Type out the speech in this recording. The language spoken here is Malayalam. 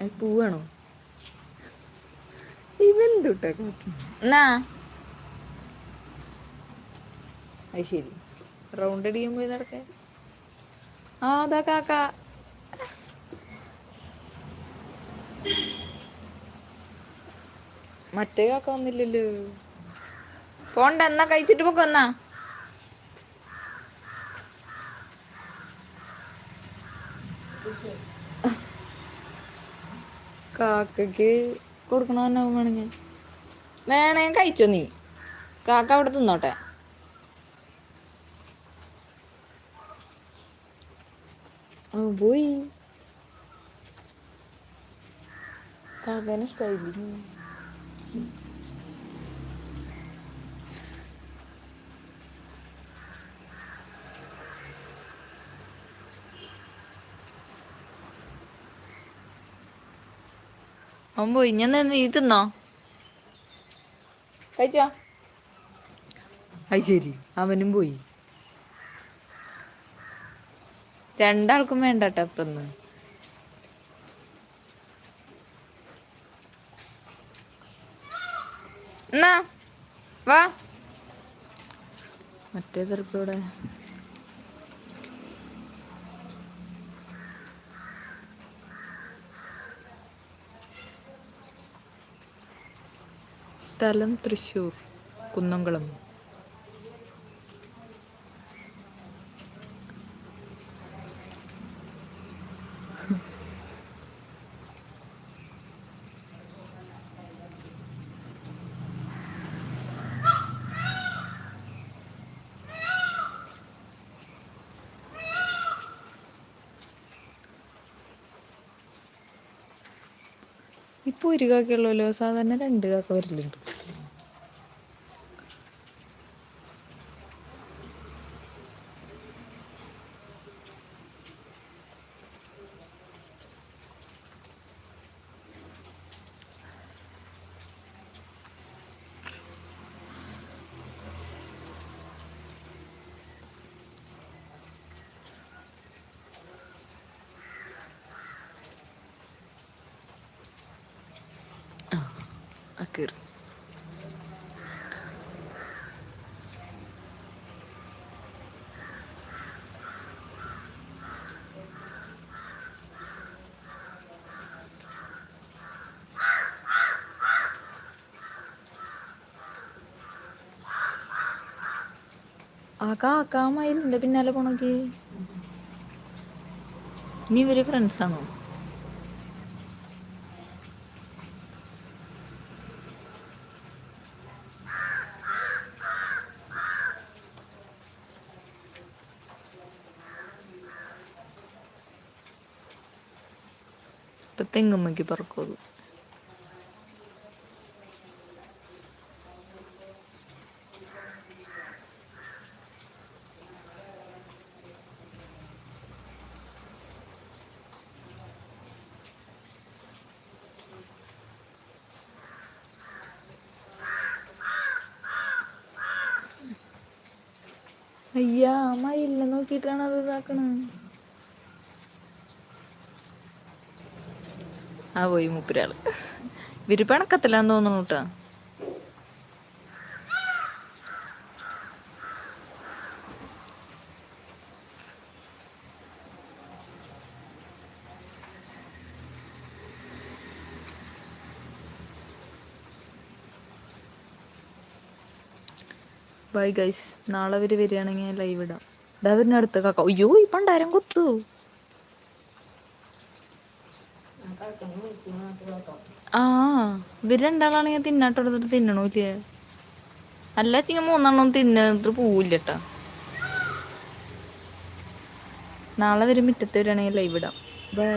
അത് പൂവാണോ? ഇവന്തുട്ട എന്നാ അത് ശരി. റൗണ്ട് അടിക്കാൻ പോയി നടക്കാൻ ആ അതാ കാക്ക. മറ്റേ കാക്ക വന്നില്ലല്ലോ. പോണ്ട എന്നാ കഴിച്ചിട്ട് പോക്കോ എന്നാ കാക്കക്ക് തന്നെ വേണമെങ്കിൽ വേണേ. കഴിച്ചോ നീ? കാക്ക അവിടെ തിന്നോട്ടെ. പോയി. കാക്കനെ ഇഷ്ടായില്ല? അവൻ പോയി ഞാൻ നീ തിന്നോ കഴിച്ചോ അത് ശരി അവനും പോയി. രണ്ടാൾക്കും വേണ്ട ഇന്ന് എന്നാ വാ. മറ്റേ തെറുപ്പിവിടെ സ്ഥലം തൃശ്ശൂർ കുന്നംകുളം. ഇപ്പൊ ഒരു കാക്കുള്ളല്ലോ സാധാരണ രണ്ട് കാക്ക വരലുണ്ട് ആ കയറി ആ കാക്ക മയിലിന്റെ പിന്നാലെ പോണോക്ക് ഇനി ഇവർ ഫ്രണ്ട്സ് ആണോ ഇപ്പൊ തെങ്ങുമ്മക്ക് പറക്കും അയ്യാ മയിലിനെ നോക്കിയിട്ടാണ് അത് ഇതാക്കണ. ആ പോയി മൂപ്പരാൾ വിരിപ്പണക്കത്തില്ലാന്ന് പിണക്കത്തില്ലാന്ന് തോന്നുന്നു കേട്ടാ. ബൈ ഗൈസ് നാളെ അവർ വരികയാണെങ്കിൽ ലൈവ് ഇടാം. ഇതാ അടുത്ത് കാക്ക. അയ്യോ ഇപ്പം പണ്ടാരം കൊത്തു. ആ ഇവർ രണ്ടാളാണെങ്കിൽ തിന്നണോ ഇല്ലേ? അല്ല ചിങ്ങ മൂന്നെണ്ണം തിന്നിട്ട് പോവില്ല കേട്ടാ നാളെ വരും മുറ്റത്ത് വരികയാണെങ്കിൽ ലൈവ് ഇടാം. ബൈ